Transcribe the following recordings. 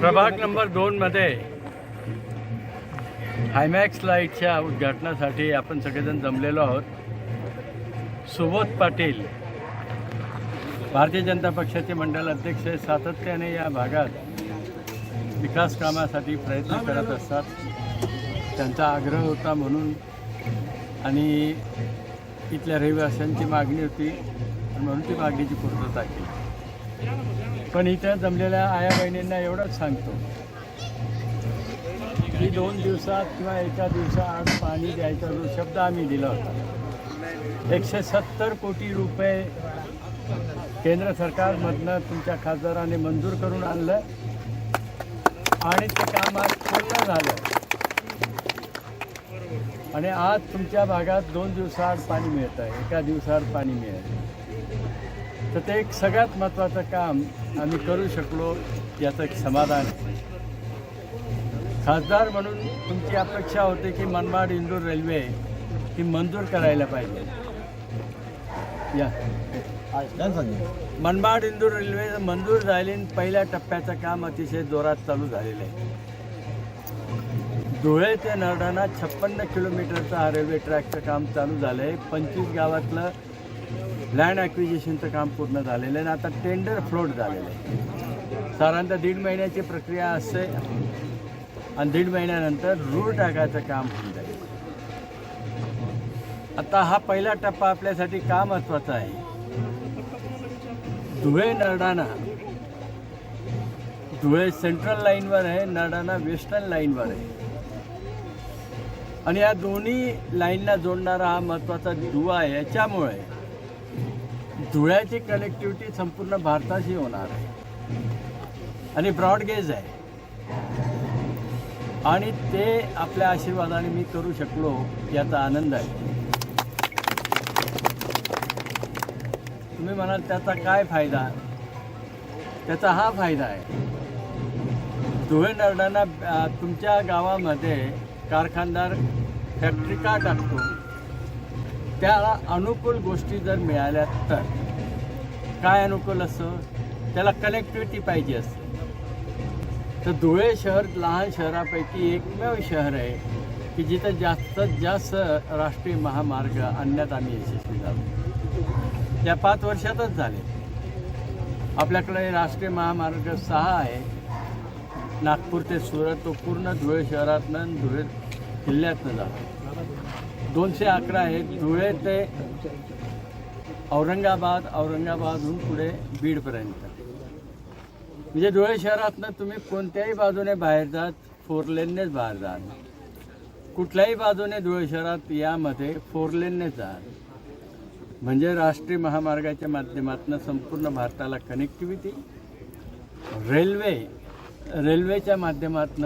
प्रभाग नंबर दोन मध्ये हायमॅक्स लाईटच्या उद्घाटनासाठी आपण सगळेजण जमलेलो आहोत. सुबोध पाटील भारतीय जनता पक्षाचे मंडळ अध्यक्ष सातत्याने या भागात विकास कामासाठी प्रयत्न करत असतात. त्यांचा आग्रह होता म्हणून आणि इथल्या रहिवाशांची मागणी होती. म्हणून ती मागणीची पूर्तता केली. पण इथं जमलेल्या आया बहिणींना एवढंच सांगतो. की दोन दिवसात किंवा एका दिवसाआड पाणी द्यायचा जो शब्द आम्ही दिला होता एकशे सत्तर कोटी रुपये केंद्र सरकारमधनं तुमच्या खासदाराने मंजूर करून आणलं आणि ते काम आज पूर्ण झालं. आणि आज तुमच्या भागात दोन दिवसाआड पाणी मिळतं आहे एका दिवसाआड पाणी मिळत तर ते एक सगळ्यात महत्त्वाचं काम आम्ही करू शकलो याचं एक समाधान खासदार म्हणून तुमची अपेक्षा होती की मनमाड इंदूर रेल्वे ही मंजूर करायला पाहिजे. या. मनमाड इंदूर रेल्वे मंजूर झाली आणि पहिल्या टप्प्याचं काम अतिशय जोरात चालू झालेलं आहे. धुळे ते नरडाणा छप्पन्न किलोमीटरचं हा रेल्वे ट्रॅकचं काम चालू झालं आहे पंचवीस गावातलं लँड ॲक्विजिशनचं काम पूर्ण झालेलं आहे आणि आता टेंडर फ्लोट झालेलं आहे. साधारणतः दीड महिन्याची प्रक्रिया असते आणि दीड महिन्यानंतर रूळ टाकायचं काम होऊन जाईल. आता हा पहिला टप्पा आपल्यासाठी का महत्त्वाचा आहे? धुळे नरडाणा. धुळे सेंट्रल लाईनवर आहे नरडाणा वेस्टर्न लाईनवर आहे. आणि या दोन्ही लाईनला जोडणारा हा महत्त्वाचा दुवा आहे. याच्यामुळे धुळ्याची कनेक्टिव्हिटी संपूर्ण भारताशी होणार आहे. आणि ब्रॉडगेज आहे. आणि ते आपल्या आशीर्वादाने मी करू शकलो याचा आनंद आहे. तुम्ही म्हणाल त्याचा काय फायदा? त्याचा हा फायदा आहे. धुळे नरडांना तुमच्या गावामध्ये कारखानदार फॅक्टरी का टाकतो? त्याला अनुकूल गोष्टी जर मिळाल्या तर. काय अनुकूल असं? त्याला कनेक्टिव्हिटी पाहिजे असते तर धुळे शहर लहान शहरापैकी एकमेव शहर आहे की जिथं जास्तीत जास्त राष्ट्रीय महामार्ग आणण्यात आम्ही यशस्वी झालो. त्या पाच वर्षातच झाले. आपल्याकडे राष्ट्रीय महामार्ग सहा आहे. नागपूर ते सुरत तो पूर्ण धुळे शहरातनं धुळे किल्ल्यातनं जातो दोनशे अकरा आहेत. धुळे ते औरंगाबाद औरंगाबादहून पुढे बीडपर्यंत. म्हणजे धुळे शहरातनं तुम्ही कोणत्याही बाजूने बाहेर जात फोर लेननेच बाहेर जाल कुठल्याही बाजूने धुळे शहरात यामध्ये फोर लेननेच जाल म्हणजे राष्ट्रीय महामार्गाच्या माध्यमातून संपूर्ण भारताला कनेक्टिव्हिटी रेल्वे रेल्वेच्या माध्यमातून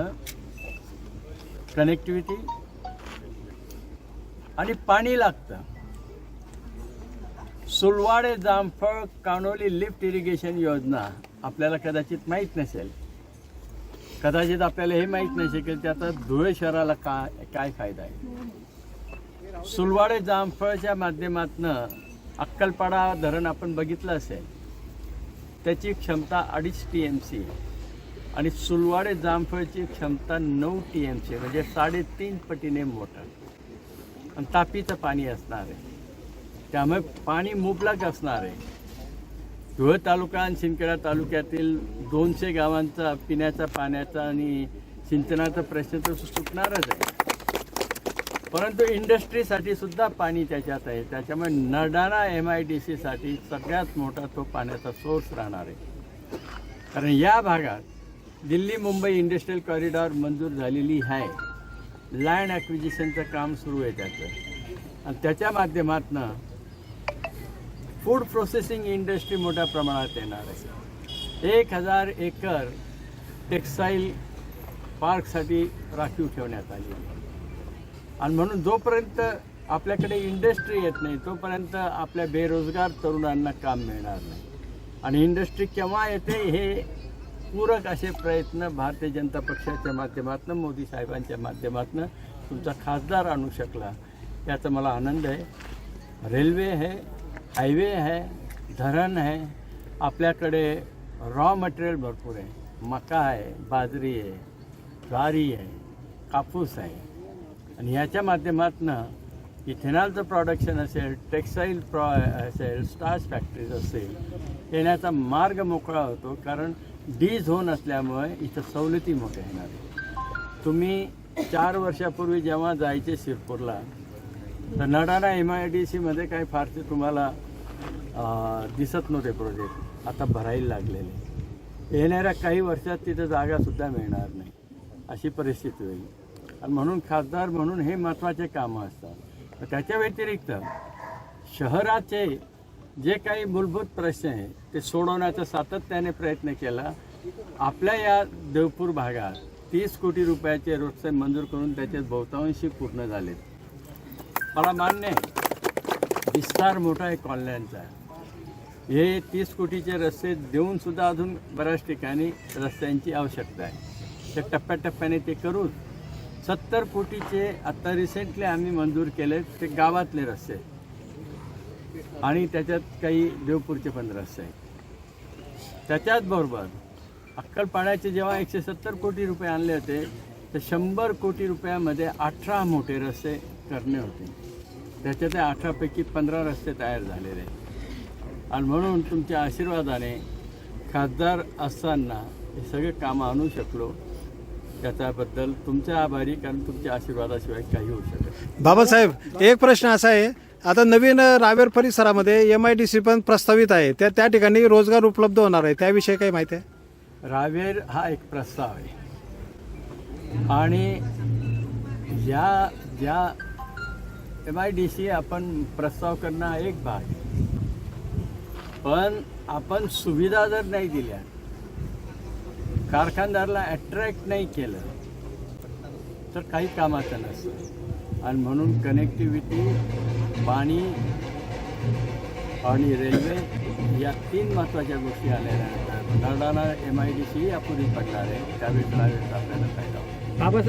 कनेक्टिव्हिटी आणि पाणी लागतं. सुलवाडे जामफळ कानोली लिफ्ट इरिगेशन योजना. आपल्याला कदाचित माहीत नसेल. कदाचित आपल्याला हे माहीत नसेल की त्याचा धुळे शहराला का काय फायदा आहे? सुलवाडे जामफळच्या माध्यमातनं अक्कलपाडा धरण आपण बघितलं असेल. त्याची क्षमता अडीच टी एम सी आणि सुलवाडे जामफळची क्षमता नऊ टी एम सी म्हणजे साडेतीन पटीने मोठं. आणि तापीचं पाणी असणार आहे. त्यामुळे पाणी मुबलक असणार आहे. धुळे तालुका आणि शिंदखेडा तालुक्यातील दोनशे गावांचा पिण्याचा पाण्याचा आणि सिंचनाचा प्रश्न तर सुटणारच आहे. परंतु इंडस्ट्रीसाठी सुद्धा पाणी त्याच्यात आहे. त्याच्यामुळे नडाणा एम आय डी सीसाठी सगळ्यात मोठा तो पाण्याचा सोर्स राहणार आहे. कारण या भागात दिल्ली मुंबई इंडस्ट्रीयल कॉरिडॉर मंजूर झालेली आहे. लँड ॲक्विजिशनचं काम सुरू आहे त्याचं. आणि त्याच्या माध्यमातनं फूड प्रोसेसिंग इंडस्ट्री मोठ्या प्रमाणात येणार आहे. एक हजार एकर टेक्स्टाईल पार्कसाठी राखीव ठेवण्यात आली आणि म्हणून जोपर्यंत आपल्याकडे इंडस्ट्री येत नाही तोपर्यंत आपल्या बेरोजगार तरुणांना काम मिळणार नाही. आणि इंडस्ट्री केव्हा येते हे पूरक असे प्रयत्न भारतीय जनता पक्षाच्या माध्यमातून मोदी साहेबांच्या माध्यमातून तुमचा खासदार आणू शकला. याचा मला आनंद आहे. रेल्वे आहे हायवे आहे धरण आहे. आपल्याकडे रॉ मटेरियल भरपूर आहे. मका आहे बाजरी आहे ज्वारी आहे कापूस आहे. आणि ह्याच्या माध्यमातून इथेनॉलचं प्रोडक्शन असेल टेक्स्टाईल प्रॉ असेल स्टार्च फॅक्टरीज असेल येण्याचा मार्ग मोकळा होतो कारण डी झोन असल्यामुळे इथं सवलती मोठ्या येणार आहे. तुम्ही चार वर्षापूर्वी जेव्हा जायचे शिरपूरला तर नडाणा एम आय डी सीमध्ये काही फारसे तुम्हाला दिसत नव्हते प्रोजेक्ट आता भरायला लागलेले. येणाऱ्या काही वर्षात तिथं जागासुद्धा मिळणार नाही. अशी परिस्थिती होईल. आणि म्हणून खासदार म्हणून हे महत्त्वाचे कामं असतात. त्याच्या व्यतिरिक्त शहराचे जे काही मूलभूत प्रश्न आहे ते सोडवण्याचा सातत्याने प्रयत्न केला. आपल्या या देवपूर भागात तीस कोटी रुपयाचे रोजचे मंजूर करून त्याचे बहुतांशी पूर्ण झालेत. मला मान्य आहे विस्तार मोठा आहे कॉलन्यांचा हे तीस कोटीचे रस्ते देऊन सुद्धा अजून बऱ्याच ठिकाणी रस्त्यांची आवश्यकता आहे. तर टप्प्याटप्प्याने ते करून सत्तर कोटीचे आत्ता रिसेंटली आम्ही मंजूर केले ते गावातले रस्ते आणि त्याच्यात काही देवपूरचे पण रस्ते आहेत. त्याच्याचबरोबर अक्कलपाड्याचे जेव्हा एकशे सत्तर कोटी रुपये आणले होते तर शंभर कोटी रुपयामध्ये अठरा मोठे रस्ते करणे होते. त्याच्या त्या अठरापैकी पंधरा रस्ते तयार झालेले आहेत. आणि म्हणून तुमच्या आशीर्वादाने खासदार असताना हे सगळे कामं आणू शकलो. त्याच्याबद्दल तुमच्या आभारी कारण तुमच्या आशीर्वादाशिवाय काही होऊ शकत. बाबासाहेब एक प्रश्न असा आहे आता नवीन रावेर परिसरामध्ये एम आय डी सी पण प्रस्तावित आहे त्या त्या ठिकाणी रोजगार उपलब्ध होणार आहे त्याविषयी काही माहिती आहे रावेर हा एक प्रस्ताव आहे आणि या ज्या एम आय डी सी आपण प्रस्ताव करणं हा एक भाग आहे. पण आपण सुविधा जर नाही दिल्या कारखानदारला अट्रॅक्ट नाही केलं तर काही कामाचं नसतं. आणि म्हणून कनेक्टिव्हिटी पाणी आणि रेल्वे या तीन महत्त्वाच्या गोष्टी आलेल्या आहेत. नरडाला एम आय डी सी अपुरी पडणार आहे. त्यावेळी ड्रायव्हर आपल्याला फायदा होईल